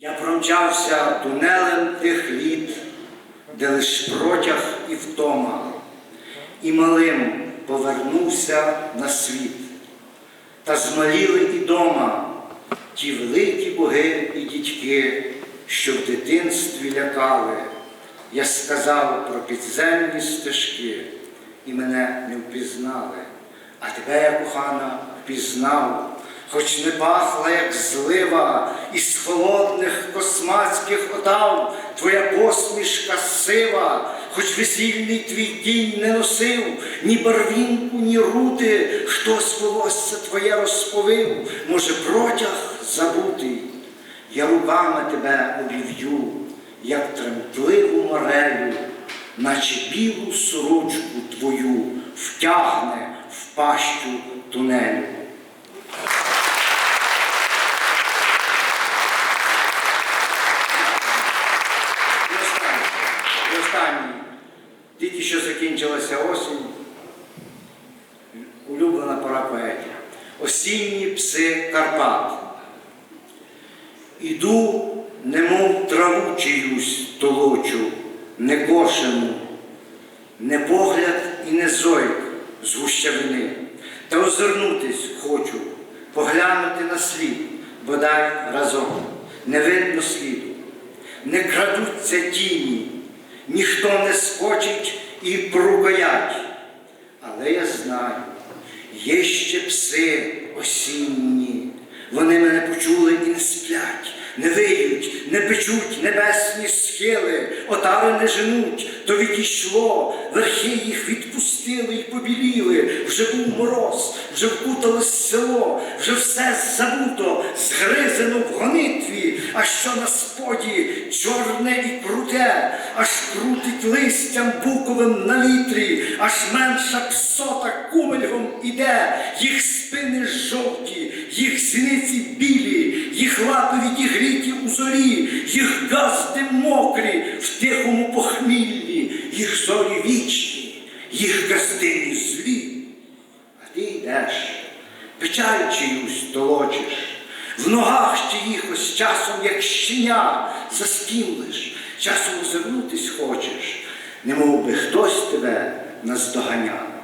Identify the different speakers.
Speaker 1: Я промчався тунелем тих літ, де лиш протяг і втома, і малим повернувся на світ. Та змаліли і дома ті великі боги і дідьки, що в дитинстві лякали. Я сказав про підземні стежки, і мене не впізнали. А тебе, я кохана, впізнав, хоч не пахла, як злива, із холодних космацьких отав твоя посмішка сива, хоч весільний твій дінь не носив, ні барвінку, ні рути, хтось волосся твоє розповив, може, протяг забутий. Я руками тебе обів'ю, як тремтливу морелю, наче білу сорочку твою втягне в пащу тунелю. І останнє, і. Тільки що закінчилася осінь, улюблена пора поетів. Осінні пси Карпат. Іду, немов траву чиюсь толочу, не кошену, не погляд і не зойк з гущавини, та озирнутись хочу, поглянути на слід, бодай разом, не видно сліду, не крадуться тіні, ніхто не скочить і прукаять. Але я знаю, є ще пси осінні, вони мене почули і не сплять, не виють, не печуть небесні схили, отари не женуть, то відійшло, верхи їх відпустили і побіліли, вже був мороз, вже вкуталось село, вже все забуто, згризено в гонитві, а що на споді чорне і круте, аж крутить листям буковим на вітрі, аж менша псота кумельгом іде, їх спини жовті, їх зіниці білі, їх лапи відігріті у зорі, їх газди мокрі в тихому похміллі, їх зорі вічні, їх газдині злі. А ти йдеш, печаль чиюсь толочиш, в ногах чиїхось часом, як щеня, заскімлиш, часом озирнутись хочеш, немов би хтось тебе наздоганяв.